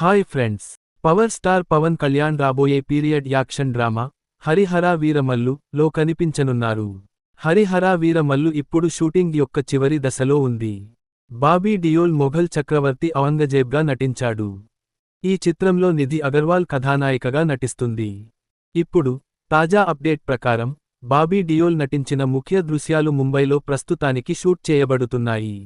Hi friends power star Pawan Kalyan రాబోయే period action drama Harihara Veeramallu లో కనిపించనున్నారు. హరిహరా వీరమల్లు ఇప్పుడు షూటింగ్ యొక్క చివరి దశలో ఉంది. బాబీ డియోల్ మొఘల్ చక్రవర్తి ఔరంగజేబ్గా నటించాడు. ఈ చిత్రంలో నిధి అగర్వాల్ కథానాయికగా నటిస్తుంది. ఇప్పుడు తాజా అప్డేట్ ప్రకారం బాబీ డియోల్ నటించిన ముఖ్య దృశ్యాలు ముంబైలో ప్రస్తుతానికి షూట్ చేయబడుతున్నాయి.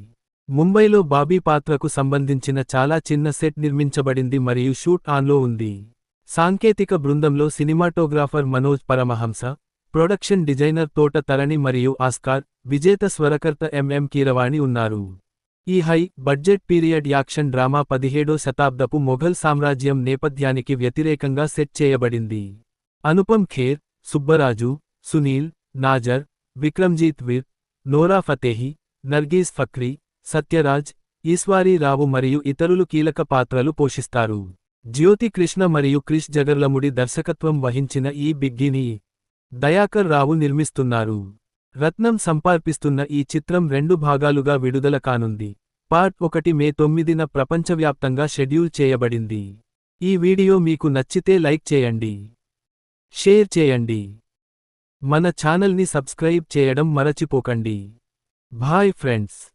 ముంబైలో బాబీ పాత్రకు సంబంధించిన చాలా చిన్న సెట్ నిర్మించబడింది మరియు షూట్ ఆన్లో ఉంది. సాంకేతిక బృందంలో cinematographer Manoj Paramahamsa production designer Thota Tharani మరియు ఆస్కార్ విజేత స్వరకర్త ఎంఎం కీరవాణి ఉన్నారు. ఈ high budget period action drama పదిహేడో శతాబ్దపు మొఘల్ సామ్రాజ్యం నేపథ్యానికి వ్యతిరేకంగా సెట్ చేయబడింది. అనుపమ్ ఖేర్ సుబ్బరాజు సునీల్ నాజర్ విక్రమ్జీత్ వీర్ నోరా ఫతేహి నర్గీస్ ఫక్రీ సత్యరాజ్ ఈశ్వారీ రావు మరియు ఇతరులు కీలక పాత్రలు పోషిస్తారు. జ్యోతి కృష్ణ మరియు క్రిష్ జగర్లముడి దర్శకత్వం వహించిన ఈ బిగ్గిని దయాకర్ రావు నిర్మిస్తున్నారు. రత్నం సంపార్పిస్తున్న ఈ చిత్రం రెండు భాగాలుగా విడుదల కానుంది. పార్ట్ ఒకటి మే తొమ్మిదిన ప్రపంచవ్యాప్తంగా షెడ్యూల్ చేయబడింది. ఈ వీడియో మీకు నచ్చితే లైక్ చేయండి. షేర్ చేయండి. మన ఛానల్ని సబ్స్క్రైబ్ చేయడం మరచిపోకండి. Bye friends.